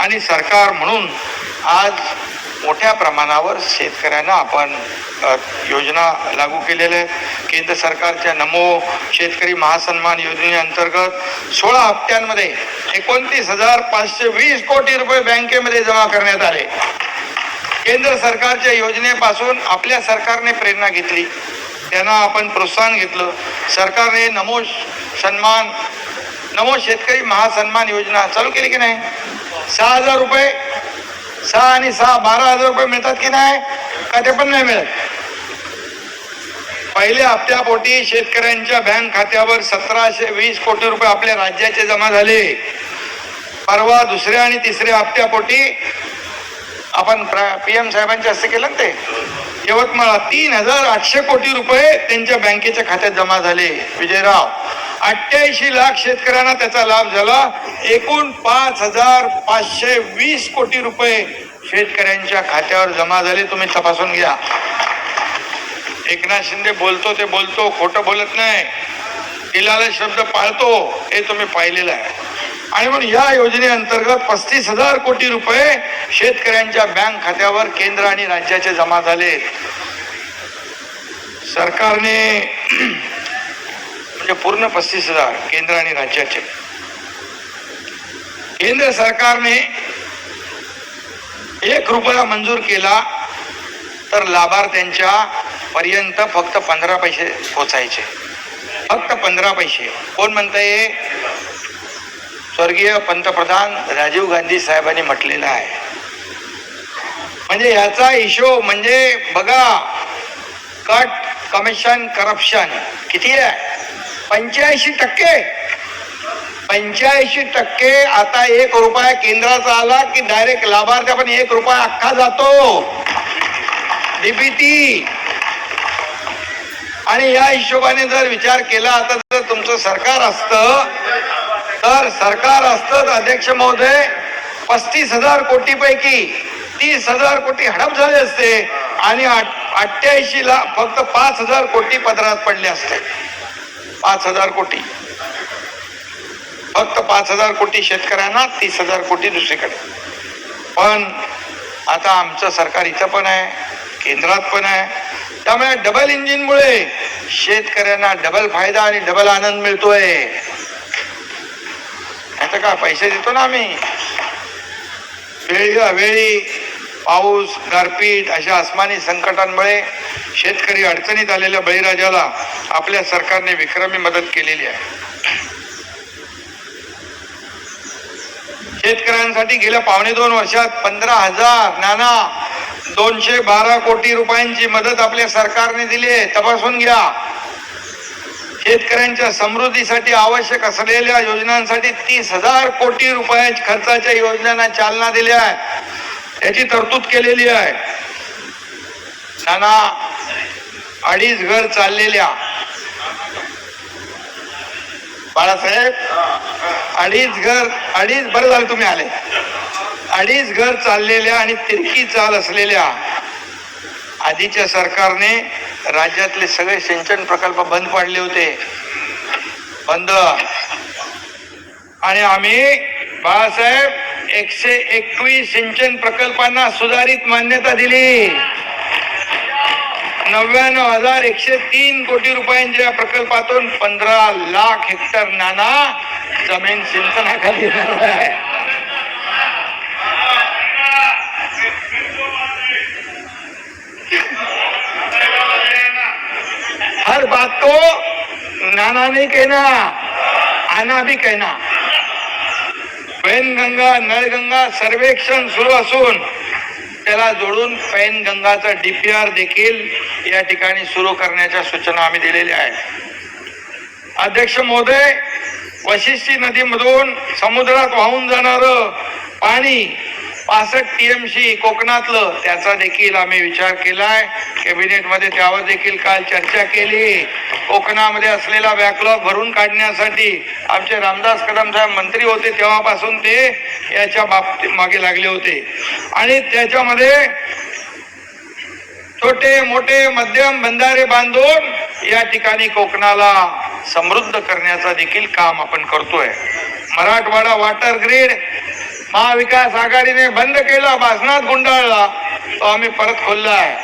आणि सरकार म्हणून आज मोठ्या प्रमाणावर शेतकऱ्यांना आपण योजना लागू केलेल्या आहेत. केंद्र सरकारच्या नमो शेतकरी महासन्मान योजनेअंतर्गत सोळा हप्त्यांमध्ये एकोणतीस हजार पाचशे वीस कोटी रुपये बँकेमध्ये जमा करण्यात आले. केंद्र सरकारच्या योजनेपासून आपल्या सरकारने प्रेरणा घेतली. त्यांना आपण प्रोत्साहन घेतलं. सरकारने नमो सन्मान नमो शेतकरी महासन्मान योजना चालू केली की नाही? सहा हजार रुपये सहा आणि सहा बारा हजार रुपये मिळतात की नाही का ते पण नाही मिळत? पहिल्या हप्त्यापोटी शेतकऱ्यांच्या बँक खात्यावर सतराशे वीस कोटी रुपये आपल्या राज्याचे जमा झाले. परवा दुसऱ्या आणि तिसऱ्या हप्त्यापोटी आपण पी एम साहेबांच्या हस्ते केलं ना ते? यवतमाळ तीन हजार आठशे कोटी रुपये त्यांच्या बँकेच्या खात्यात जमा झाले. विजयराव अठ्ठ्याऐंशी लाख शेतकऱ्यांना त्याचा लाभ झाला. एकूण पाच हजार पाचशे वीस कोटी रुपये शेतकऱ्यांच्या खात्यावर जमा झाले. तुम्ही तपासून घ्या. एकनाथ शिंदे बोलतो ते बोलतो खोटं बोलत नाही. दिलाला शब्द पाळतो हे तुम्ही पाहिलेलं आहे. आणि म्हणून या योजनेअंतर्गत पस्तीस हजार कोटी रुपये शेतकऱ्यांच्या बँक खात्यावर केंद्र आणि राज्याचे जमा झाले सरकारने म्हणजे पूर्ण पस्तीस हजार केंद्र आणि राज्याचे. केंद्र सरकारने एक रुपया मंजूर केला तर लाभार्थ्यांच्या पर्यंत फक्त पंधरा पैसे पोचायचे. फक्त पंधरा पैसे. कोण म्हणताय? स्वर्गीय पंतप्रधान राजीव गांधी साहेबांनी म्हटलेलं आहे. म्हणजे याचा हिशोब म्हणजे बघा कट कमिशन करप्शन किती आहे? पंच्याऐंशी टक्के. पंच्याऐंशी टक्के आता एक रुपया केंद्राचा आला की डायरेक्ट लाभार्थी पण एक रुपया अख्खा जातो. डीबीटी आणि या हिशोबाने जर विचार केला आता जर तुमचं सरकार असतं तर सरकार असतं अध्यक्ष महोदय पस्तीस हजार कोटी पैकी तीस हजार कोटी हडप झाले असते आणि अठ्ठ्याऐंशी ला फक्त पाच हजार कोटी पदरात पडले असते. पाच हजार कोटी. फक्त पाच हजार कोटी शेतकऱ्यांना तीस हजार कोटी दुसरीकडे. पण आता आमचं सरकार इथं पण आहे केंद्रात पण आहे. त्यामुळे डबल इंजिनमुळे शेतकऱ्यांना डबल फायदा आणि डबल आनंद मिळतोय. आता का पैसे देतो ना आम्ही? वेळी अवेळी पाऊस गारपीट अशा आसमानी संकटांमुळे शेतकरी अडचणीत आलेल्या बळीराजाला आपल्या सरकारने विक्रमी मदत केलेली आहे. शेतकऱ्यांसाठी गेल्या पावणे दोन वर्षात पंधरा हजार नाना दोनशे बारा कोटी रुपयांची मदत आपल्या सरकारने दिली आहे. तपासून घ्या. शेतकऱ्यांच्या समृद्धीसाठी आवश्यक असलेल्या योजनांसाठी तीस हजार कोटी रुपयांच्या खर्चाच्या योजनांना चालना दिली आहे. याची तरतूद केलेली आहे. नाना अडीच घर चाललेल्या. बाळासाहेब अडीच घर अडीच बरं झालं तुम्ही आले. अडीच घर चाललेल्या आणि तिरकी चाल असलेल्या आधीच्या सरकारने राज्यातले सगळे सिंचन प्रकल्प बंद पाडले होते. बंद. आणि आम्ही बाळासाहेब एकशे एकवीस सिंचन प्रकल्पांना सुधारित मान्यता दिली. नव्याण्णव हजार एकशे तीन कोटी रुपयांच्या या प्रकल्पातून पंधरा लाख हेक्टर नाना जमीन सिंचनाखाली हर बात को नाना नहीं कहना आना भी कहना. पैनगंगा नळगंगा सर्वेक्षण सुरू असून त्याला जोडून पैनगंगाचा डीपीआर देखील या ठिकाणी सुरू करण्याच्या सूचना आम्ही दिलेल्या आहेत. अध्यक्ष महोदय वशिष्ठी नदीमधून समुद्रात वाहून जाणार पाणी पासष्ट टीएमसी कोकणातलं त्याचा देखील आम्ही विचार केलाय. कॅबिनेटमध्ये त्यावर देखील काल चर्चा केली. कोकणामध्ये असलेला बॅकलॉग भरून काढण्यासाठी आमचे रामदास कदम साहेब मंत्री होते तेव्हापासून ते याच्या बाबतीत मागे लागले होते. आणि त्याच्यामध्ये छोटे मोठे मध्यम बंधारे बांधून या ठिकाणी कोकणाला समृद्ध करण्याचा देखील काम आपण करतोय. मराठवाडा वॉटर ग्रीड महाविकास आघाडीने बंद केला भाषणात गुंडाळला. तो आम्ही परत खोलला आहे.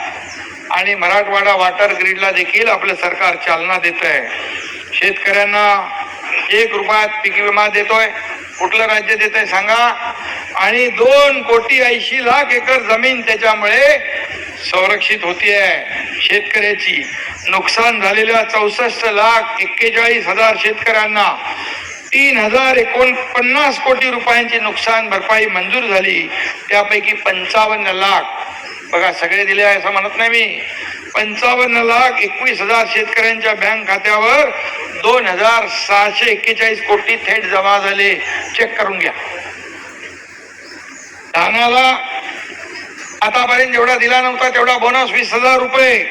आणि मराठवाडा वॉटर ग्रीडला देखील आपलं सरकार चालना देत आहे शेतकऱ्यांना एक रुपयात पीक विमा देतोय. कुठलं राज्य देत आहे सांगा. आणि दोन कोटी ऐंशी लाख एकर जमीन त्याच्यामुळे संरक्षित होतीये. शेतकऱ्याची नुकसान झालेल्या चौसष्ट लाख एक्केचाळीस हजार शेतकऱ्यांना तीन हजार एकोणपन्नास कोटी रुपयांची नुकसान भरपाई मंजूर झाली. त्यापैकी पंचावन्न लाख बघा सगळे दिले आहे असं म्हणत नाही मी. पंचावन्न लाख एकवीस हजार शेतकऱ्यांच्या बँक खात्यावर दोन हजार सहाशे एक्केचाळीस कोटी थेट जमा झाले. चेक करून घ्या. धानाला आतापर्यंत जेवढा दिला नव्हता तेवढा बोनस वीस हजार रुपये.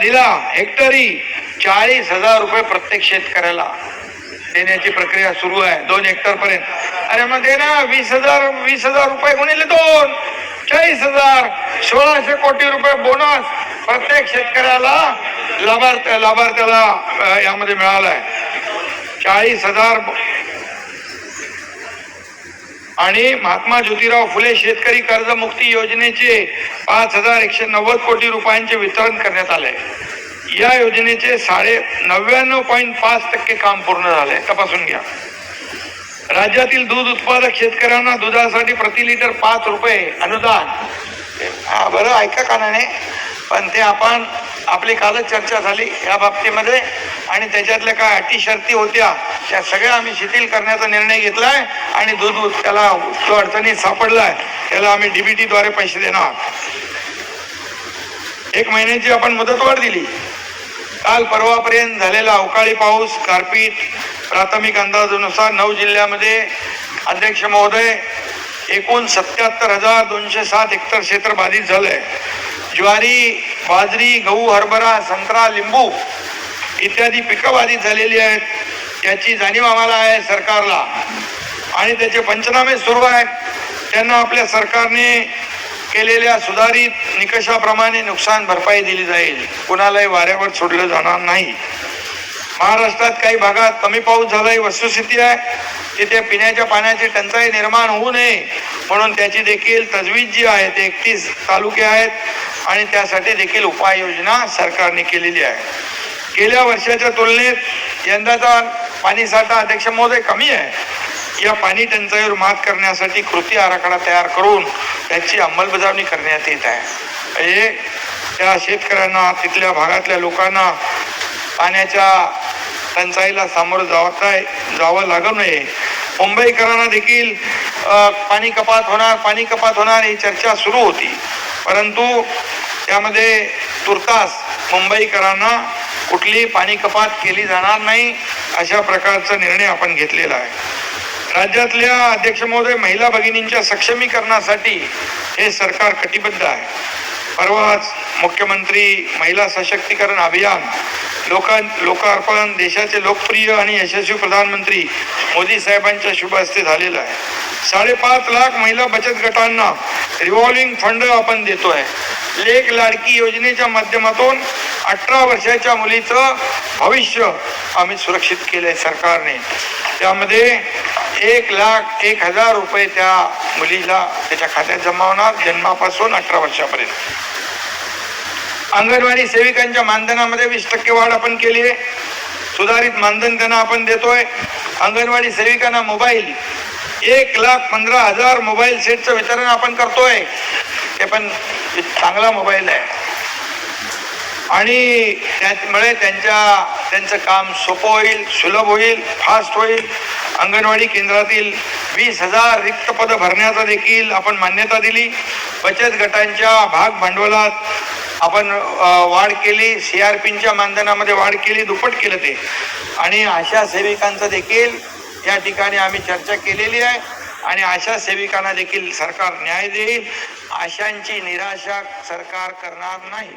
दिला हेक्टरी चाळीस हजार रुपये प्रत्येक शेतकऱ्याला देण्याची प्रक्रिया सुरू आहे. दोन हेक्टर पर्यंत. अरे मग दे ना वीस हजार वीस हजार रुपये गुणिले दोन. चाळीस हजार सोळाशे कोटी रुपये बोनस प्रत्येक शेतकऱ्याला लाभार्थ लाभार्थ्याला यामध्ये मिळालाय चाळीस हजार आणि महात्मा ज्योतिराव फुले शेतकरी कर्जमुक्ती योजनेचे पाच हजार एकशे नव्वद कोटी रुपयांचे वितरण करण्यात आले या योजनेचे साडे नव्याण्णव पॉईंट पाच टक्के काम पूर्ण झाले तपासून घ्या. राज्यातील दूध उत्पादक शेतकऱ्यांना दुधासाठी प्रति लिटर पाच रुपये अनुदान. हा बरं ऐका कानाने. पण ते आपण आपली कालच चर्चा झाली या बाबतीमध्ये. आणि त्याच्यातल्या काय अटी शर्ती होत्या त्या सगळ्या आम्ही शिथिल करण्याचा निर्णय घेतलाय. आणि दूध त्याला जो अडचणीत सापडलाय त्याला आम्ही डीबीटीद्वारे पैसे देणार. एक महिन्याची आपण मुदतवाढ दिली. काल परवापर्यंत झालेला अवकाळी पाऊस गारपीट प्राथमिक अंदाजानुसार नऊ जिल्ह्यामध्ये अध्यक्ष महोदय एकूण सत्याहत्तर हजार दोनशे सात हेक्टर क्षेत्र बाधित झालंय. ज्वारी बाजरी गहू हरभरा संत्रा लिंबू इत्यादी पिकं बाधित झालेली आहेत. याची जाणीव आम्हाला आहे सरकारला. आणि त्याचे पंचनामे सुरू आहेत. त्यांना आपल्या सरकारने केलेल्या सुधारित निकषाप्रमाणे नुकसान भरपाई दिली जाईल. कुणालाही वाऱ्यावर सोडलं जाणार नाही. महाराष्ट्रात काही भागात कमी पाऊस झाला ही वस्तुस्थिती आहे. तिथे पिण्याच्या पाण्याची टंचाई निर्माण होऊ नये म्हणून त्याची देखील तजवीज जी आहे ते एकतीस तालुके आहेत आणि त्यासाठी देखील उपाययोजना सरकारने केलेली आहे. गेल्या वर्षाच्या तुलनेत यंदाचा पाणीसाठा अध्यक्ष महोदय कमी आहे. या पाणी टंचाईवर मात करण्यासाठी कृती आराखडा तयार करून त्याची अंमलबजावणी करण्यात येत आहे. हे त्या शेतकऱ्यांना तिथल्या भागातल्या लोकांना पाण्याच्या टंचाईला सामोरं जावता जावं लागू नये. मुंबईकरांना देखील पाणी कपात होणार पाणी कपात होणार ही चर्चा सुरू होती. परंतु त्यामध्ये तुर्तास मुंबईकरांना कुठलीही पाणी कपात केली जाणार नाही अशा प्रकारचा निर्णय आपण घेतलेला आहे. राज्यातल्या अध्यक्ष महोदय महिला भगिनींच्या सक्षमीकरणासाठी हे सरकार कटिबद्ध आहे. परवाच मुख्यमंत्री महिला सशक्तीकरण अभियान लोकां लोकार्पण देशाचे लोकप्रिय आणि यशस्वी प्रधानमंत्री मोदी साहेबांच्या शुभ हस्ते झालेलं आहे. साडेपाच लाख महिला बचत गटांना रिव्हॉल्विंग फंड आपण देतो आहे लेख लाडकी योजनेच्या माध्यमातून अठरा वर्षाच्या मुलीचं भविष्य आम्ही सुरक्षित केलंय सरकारने. त्यामध्ये एक लाख एक हजार रुपये त्या मुलीला त्याच्या खात्यात जमा होणार जन्मापासून अठरा वर्षापर्यंत. अंगणवाडी सेविकांच्या मानधनामध्ये वीस टक्के वाढ आपण केली आहे. सुधारित मानधन त्यांना आपण देतोय. अंगणवाडी सेविकांना मोबाईल एक लाख पंधरा हजार मोबाईल सेटचं वितरण आपण करतोय. ते पण चांगला मोबाईल आहे. आणि त्यामुळे त्यांच्या त्यांचं काम सोपं होईल सुलभ होईल फास्ट होईल. अंगणवाडी केंद्रातील वीस हजार रिक्त पदं भरण्याचा देखील आपण मान्यता दिली. बचत गटांच्या भाग भांडवलात आपण वाढ केली. सी आर पीच्या मानधनामध्ये वाढ केली दुप्पट केलं ते. आणि आशा सेविकांचं देखील या ठिकाणी आम्ही चर्चा केलेली आहे आणि आशा सेविकांना देखील सरकार न्याय देईल. आशांची निराशा सरकार करणार नाही.